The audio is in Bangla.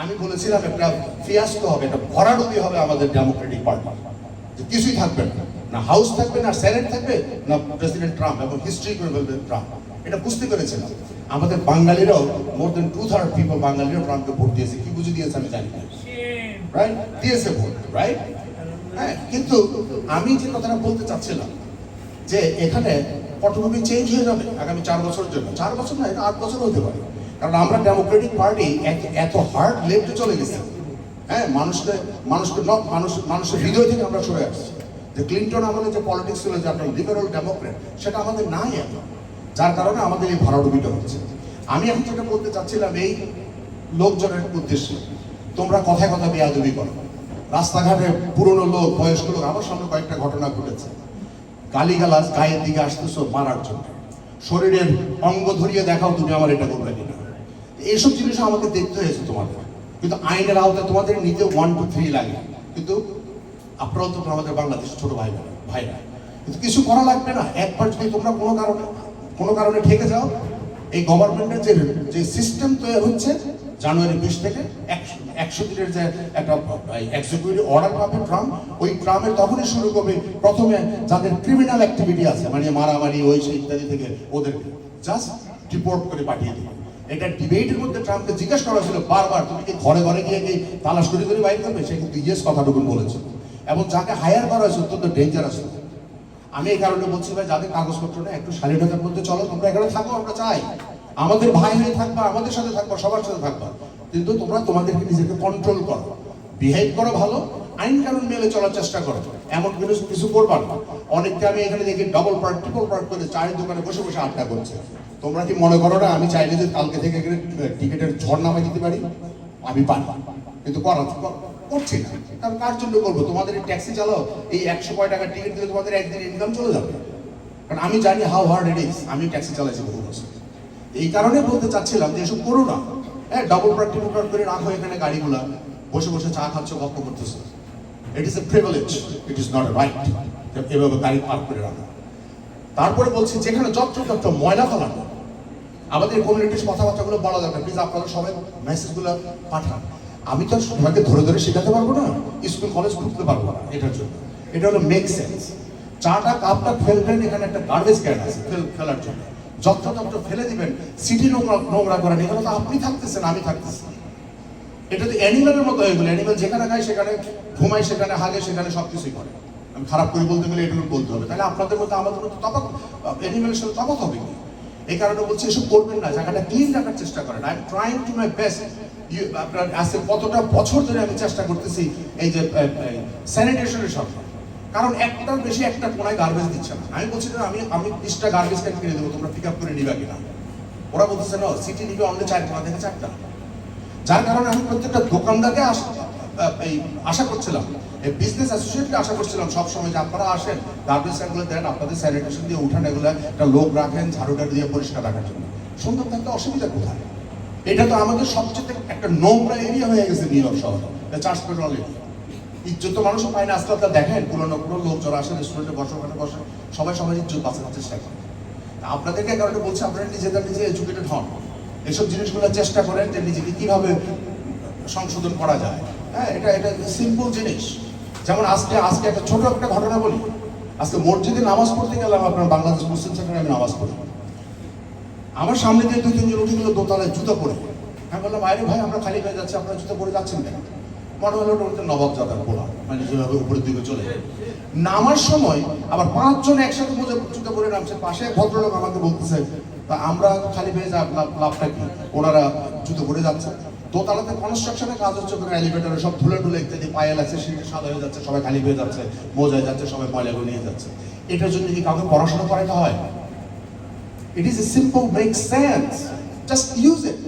আমি বলেছিলাম একটা ফিয়াস্কো হবে একটা ভরাডুবি হবে আমাদের ডেমোক্রেটিক পার্টি যে কিছুই থাকবে না। না হাউস থাকবে না সেনেট থাকবে না প্রেসিডেন্ট ট্রাম্প এবং হিস্ট্রি করে ফেলবে ট্রাম্প এটা বুঝতে পেরেছিলাম। আমাদের বাঙালিরাও more than two third people বাঙালিরাও ট্রাম্পকে ভোট দিয়েছে। কি বুঝে দিয়েছে আমি জানি না। রাইট দিয়েছে ভোট রাইট হ্যাঁ কিন্তু আমি যে কথাটা বলতে চাচ্ছিলাম যে এখানে পটভূমি চেঞ্জ হয়ে যাবে আগামী চার বছরের জন্য। চার বছর না এটা আট বছর হতে পারে। কারণ আমরা ডেমোক্রেটিক পার্টি এত হার্ড লেফটে চলে গেছি। হ্যাঁ মানুষকে মানুষকে মানুষ, মানুষের হৃদয় থেকে আমরা সরে আসছি। যে ক্লিন্টন আমাদের যে পলিটিক্স ছিল, যে আপনার লিবারেল ডেমোক্রেট সেটা আমাদের নাই এখন। যার কারণে আমাদের এই ভরাডুবিটা হচ্ছে। আমি এখন যেটা বলতে চাচ্ছিলাম, এই লোকজনের উদ্দেশ্যে, তোমরা কথায় কথা বেয়াদবি করো। রাস্তাঘাটে পুরনো লোক, বয়স্ক লোক, আমার সামনে কয়েকটা ঘটনা ঘটেছে। গালিগালাজ গায়ের দিকে আসতেছো মারার জন্য। শরীরের অঙ্গ ধরিয়ে দেখাও তুমি আমার এটা করবে এইসব জিনিস আমাকে দেখতে হয়েছে তোমাদের। কিন্তু আইনের আওতায় তোমাদের নিতে ওয়ান টু থ্রি লাগে। কিন্তু আপনারাও তো আমাদের বাংলাদেশের ছোট ভাই বোনেরা, ভাইরা। কিন্তু কিছু করা লাগবে না। একবার যদি তোমরা কোনো কারণে কোনো কারণে ঠেকে যাও এই গভর্নমেন্টের যে যে সিস্টেম তৈরি হচ্ছে জানুয়ারি বিশ থেকে একশো একশো দিনের যে একটা এক্সিকিউটিভ অর্ডার পাবে ট্রাম্প ওই ট্রাম্পের তখনই শুরু করবে। প্রথমে যাদের ক্রিমিনাল অ্যাক্টিভিটি আছে মানে মারামারি ওই সেই ইত্যাদি থেকে ওদের জাস্ট রিপোর্ট করে পাঠিয়ে দেবে। এটা ডিবেটের মধ্যে ট্রাম্পকে জিজ্ঞেস করা হয়েছিল বারবার, তুমি কি ঘরে ঘরে গিয়ে কি তালাশ করে করে বাইর করবে? সে কিন্তু ইয়েস কথাটুকু বলেছিল এবং যাকে হায়ার করা হয়েছে অত্যন্ত ডেঞ্জারাস আমি এই কারণে বলছি ভাই, যাদের কাগজপত্র নেই, একটু শালীনতার মধ্যে চলো, তোমরা এখানে থাকো, আমরা চাই। আমাদের ভাই হয়ে থাকবা, আমাদের সাথে থাকবা, সবার সাথে থাকবা। কিন্তু তোমরা তোমাদেরকে নিজেকে কন্ট্রোল করো। বিহেভ করো ভালো আইন কানুন মেলে চলার চেষ্টা করো। এমন কিছু কিছু করবা না। অনেককে আমি এখানে দেখি ডবল পার্ট ট্রিপল পার্ট করে চায়ের দোকানে বসে বসে আড্ডা করছে। তোমরা কি মনে করো না আমি চাইলে যে কালকে থেকে এখানে টিকিটের ঝড় নামাই দিতে পারি? আমি পারি। কিন্তু করা করছি না। কারণ কার জন্য করব? তোমাদের এই ট্যাক্সি চালাও, এই একশো কয় টাকার টিকিট দিলে তোমাদের একদিন ইনকাম চলে যাবে। কারণ আমি জানি হাউ হার্ড ইট ইজ আমি ট্যাক্সি চালাইছি বহু বছর। এই কারণে বলতে চাচ্ছিলাম যে এসব করো না। হ্যাঁ ডবল প্রাট করে রাখো এখানে গাড়িগুলা। বসে বসে চা খাচ্ছ গল্প করতেছো। It is a privilege it is not a right এভাবে গাড়ি পার্ক করে রাখা। তারপরে বলছি, যেখানে যত্রতত্র ময়লা ফেলানো আমাদের কমিউনিটির কথাবার্তাগুলো বলা দরকার প্লিজ আপনারা সবাই মেসেজগুলো পাঠান। আমি তো সবাইকে ধরে ধরে শেখাতে পারব না, স্কুল কলেজ খুঁজতে পারব না এটার জন্য। এটা হলো মেক সেন্স চাটা, কাপটা ফেলবেন, এখানে একটা গার্বেজ ক্যান আছে ফেল ফেলার জন্য। যত্রতত্র ফেলে দিবেন, সিটি নোংরা নোংরা করেন। এখানে তো আপনি থাকতেছেন, আমি থাকতেছি। এটা তো অ্যানিমেলের মতো হয়ে গেলো। অ্যানিমেল যেখানে খায় সেখানে, ঘুমায় সেখানে, হাগে সেখানে সব কিছুই করে। আমি খারাপ করে বলতে গেলে এটুকু বলতে হবে। তাহলে আপনাদের মধ্যে আমাদের মধ্যে তফাৎ অ্যানিমেলের সাথে তফাৎ হবে কি? এই কারণে বলছি এসব করবেন না। জায়গাটা ক্লিন রাখার চেষ্টা করেন। I am trying to my best আপনার আজকে কতটা বছর ধরে আমি চেষ্টা করতেছি এই যে স্যানিটেশনের সাথে। কারণ একটার বেশি একটা কোনায় গার্বেজ দিচ্ছে না। আমি বলছি আমি আমি বিশটা গার্বেজ ক্যান কিনে দেবো, তোমরা পিক আপ করে নিবা কিনা? ওরা বলতেছে না সিটি নিবে অন্য চার কোনা থেকে চারটা। যার কারণে আমি প্রত্যেকটা দোকানদারকে এই আশা করছিলাম। এই বিজনেস অ্যাসোসিয়েটকে আশা করছিলাম সব সময় যে আপনারা আসেন গার্বেজ ক্যানগুলো দেন, আপনাদের স্যানিটেশন দিয়ে উঠান, এগুলো একটা লোক রাখেন ঝাড়ুটা দিয়ে পরিষ্কার রাখার জন্য। সুন্দর থাকতে অসুবিধা কোথায়? এটা তো আমাদের সবচেয়ে একটা নোংরা এরিয়া হয়ে গেছে নিউ ইয়র্ক শহরে চার্জ পেট্রোল ইজ্জত তো মানুষ পায় না আজকে আপনারা দেখেন, পুরোনো পুরো লোক যারা আসে রেস্টুরেন্টে বসে, ওখানে বসে, সবাই সবাই ইজ্জত বাঁচানোর চেষ্টা করে। আপনাদেরকে কারণে বলছি, আপনারা নিজেদের নিজে এডুকেটেড হন। এসব জিনিসগুলো চেষ্টা করেন যে নিজেকে কীভাবে সংশোধন করা যায়। হ্যাঁ এটা এটা সিম্পল জিনিস। যেমন আজকে আজকে একটা ছোট একটা ঘটনা বলি। আজকে মসজিদে নামাজ পড়তে গেলাম, আপনার বাংলাদেশ মুসলিম সেন্টারে আমি নামাজ পড়ি। আমার সামনে দিয়ে দুই, তিনজন উঠে গেলো দোতলায় জুতো পরে। আমি বললাম, আরে ভাই, আমরা খালি হয়ে যাচ্ছি, আপনারা জুতো পরে যাচ্ছেন কেন? মনে হলো ওটা নবাব জাদার পোলা। মানে যেভাবে উপরের দিকে চলে নামার সময় আবার পাঁচজন একসাথে মোজা জুতো পরে নামছে। পাশে ভদ্রলোক আমাকে বলতেছে তা আমরা খালি পেয়ে যা লাভটা কি ওনারা জুতো পরে যাচ্ছে দোতলাতে কনস্ট্রাকশনের কাজ হচ্ছে ওখানে এলিভেটরে সব ধুলে ধুলে ইত্যাদি পায়েল আছে সেটা সাদা হয়ে যাচ্ছে সবাই খালি হয়ে যাচ্ছে মোজায় যাচ্ছে সবাই পয়লা নিয়ে যাচ্ছে এটার জন্য কি কাউকে পড়াশোনা করাতে হয় it is a simple, make sense. Just use it.